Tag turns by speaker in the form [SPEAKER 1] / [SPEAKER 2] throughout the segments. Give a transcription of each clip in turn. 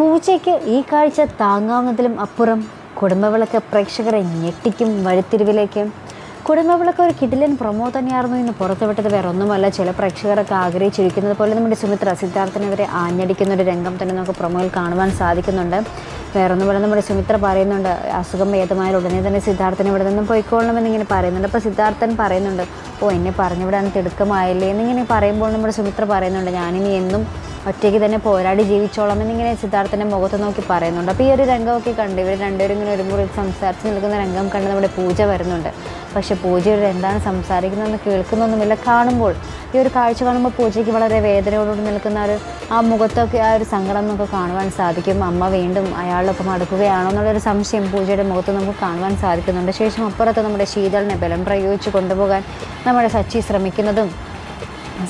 [SPEAKER 1] പൂജയ്ക്ക് ഈ കാഴ്ച താങ്ങാവുന്നതിലും അപ്പുറം കുടുംബവിളക്ക് പ്രേക്ഷകരെ ഞെട്ടിക്കും വഴിത്തിരിവിലേക്ക്. കുടുംബവിളക്ക് ഒരു കിടിലൻ പ്രൊമോ തന്നെയായിരുന്നു ഇന്ന് പുറത്തുവിട്ടത്. വേറെ ഒന്നുമല്ല ചില പ്രേക്ഷകരൊക്കെ ആഗ്രഹിച്ചിരിക്കുന്നത് പോലെ നമ്മുടെ സുമിത്ര സിദ്ധാർത്ഥനെ വരെ ആഞ്ഞടിക്കുന്ന ഒരു രംഗം തന്നെ നമുക്ക് പ്രൊമോയിൽ കാണുവാൻ സാധിക്കുന്നുണ്ട്. വേറെ ഇവിടെ നമ്മുടെ സുമിത്ര പറയുന്നുണ്ട്. അസുഖം ഭേദമായ ഉടനെ തന്നെ സിദ്ധാർത്ഥൻ ഇവിടെ നിന്നും പോയിക്കൊള്ളണമെന്ന് ഇങ്ങനെ പറയുന്നുണ്ട്. അപ്പോൾ സിദ്ധാർത്ഥൻ പറയുന്നുണ്ട് ഓ എന്നെ പറഞ്ഞിവിടാൻ തിടുക്കമായില്ലേ? എന്നിങ്ങനെ പറയുമ്പോൾ നമ്മുടെ സുമിത്ര പറയുന്നുണ്ട് ഞാനിനി എന്നും ഒറ്റയ്ക്ക് തന്നെ പോരാടി ജീവിച്ചോളാം എന്നിങ്ങനെ സിദ്ധാർത്ഥന്റെ മുഖത്ത് നോക്കി പറയുന്നുണ്ട്. അപ്പോൾ ഈ ഒരു രംഗമൊക്കെ കണ്ട് ഇവർ രണ്ടുപേരും ഇങ്ങനെ ഒരു മുറി സംസാരിച്ച് നിൽക്കുന്ന രംഗം കണ്ട് നമ്മുടെ പൂജ വരുന്നുണ്ട്. പക്ഷേ പൂജയോട് എന്താണ് സംസാരിക്കുന്നതെന്ന് കേൾക്കുന്നൊന്നുമില്ല. കാണുമ്പോൾ ഈ ഒരു കാഴ്ച കാണുമ്പോൾ പൂജയ്ക്ക് വളരെ വേദനയോടുകൂടി നിൽക്കുന്ന ഒരു ആ മുഖത്തൊക്കെ ആ ഒരു സങ്കടം നമുക്ക് കാണുവാൻ സാധിക്കും. അമ്മ വീണ്ടും അയാളൊപ്പം അടുക്കുകയാണോ എന്നുള്ളൊരു സംശയം പൂജയുടെ മുഖത്ത് നമുക്ക് കാണുവാൻ സാധിക്കുന്നുണ്ട്. ശേഷം അപ്പുറത്ത് നമ്മുടെ ശീതളിനെ ബലം പ്രയോഗിച്ച് കൊണ്ടുപോകാൻ നമ്മുടെ സച്ചി ശ്രമിക്കുന്നതും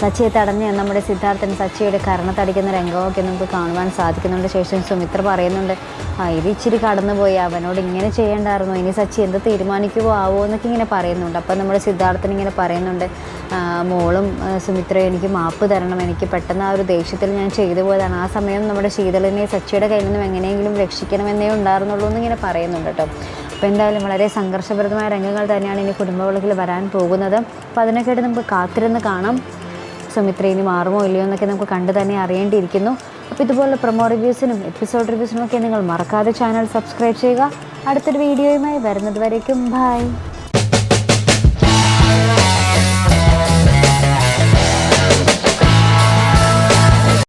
[SPEAKER 1] സച്ചിയെ തടഞ്ഞ് നമ്മുടെ സിദ്ധാർത്ഥൻ സച്ചിയുടെ കരണത്തടിക്കുന്ന രംഗമൊക്കെ നമുക്ക് കാണുവാൻ സാധിക്കുന്നുണ്ട്. ശേഷം സുമിത്ര പറയുന്നുണ്ട് ആ ഇത് ഇച്ചിരി കടന്നുപോയി. അവനോട് ഇങ്ങനെ ചെയ്യേണ്ടായിരുന്നു. ഇനി സച്ചി എന്ത് തീരുമാനിക്കുമോ ആവോ എന്നൊക്കെ ഇങ്ങനെ പറയുന്നുണ്ട്. അപ്പം നമ്മുടെ സിദ്ധാർത്ഥൻ ഇങ്ങനെ പറയുന്നുണ്ട് മോളും സുമിത്രയും എനിക്ക് മാപ്പ് തരണം. എനിക്ക് പെട്ടെന്ന് ആ ഒരു ദേഷ്യത്തിൽ ഞാൻ ചെയ്തു പോയതാണ്. ആ സമയം നമ്മുടെ ശീതളിനെ സച്ചിയുടെ കയ്യിൽ നിന്നും എങ്ങനെയെങ്കിലും രക്ഷിക്കണമെന്നേ ഉണ്ടായിരുന്നുള്ളൂ എന്നിങ്ങനെ പറയുന്നുണ്ട് കേട്ടോ. അപ്പോൾ എന്തായാലും വളരെ സംഘർഷപ്രദമായ രംഗങ്ങൾ തന്നെയാണ് ഇനി കുടുംബവിളക്കിൽ വരാൻ പോകുന്നത്. അപ്പോൾ അതിനൊക്കെയായിട്ട് നമുക്ക് കാത്തിരുന്ന് കാണാം. സുമിത്ര ഇനി മാറുമോ ഇല്ലയോ എന്നൊക്കെ നമുക്ക് കണ്ടു തന്നെ അറിയേണ്ടിയിരിക്കുന്നു. അപ്പോൾ ഇതുപോലെ പ്രൊമോ റിവ്യൂസിനും എപ്പിസോഡ് റിവ്യൂസിനും ഒക്കെ നിങ്ങൾ മറക്കാതെ ചാനൽ സബ്സ്ക്രൈബ് ചെയ്യുക. അടുത്തൊരു വീഡിയോയുമായി വരുന്നത് വരേക്കും. ബൈ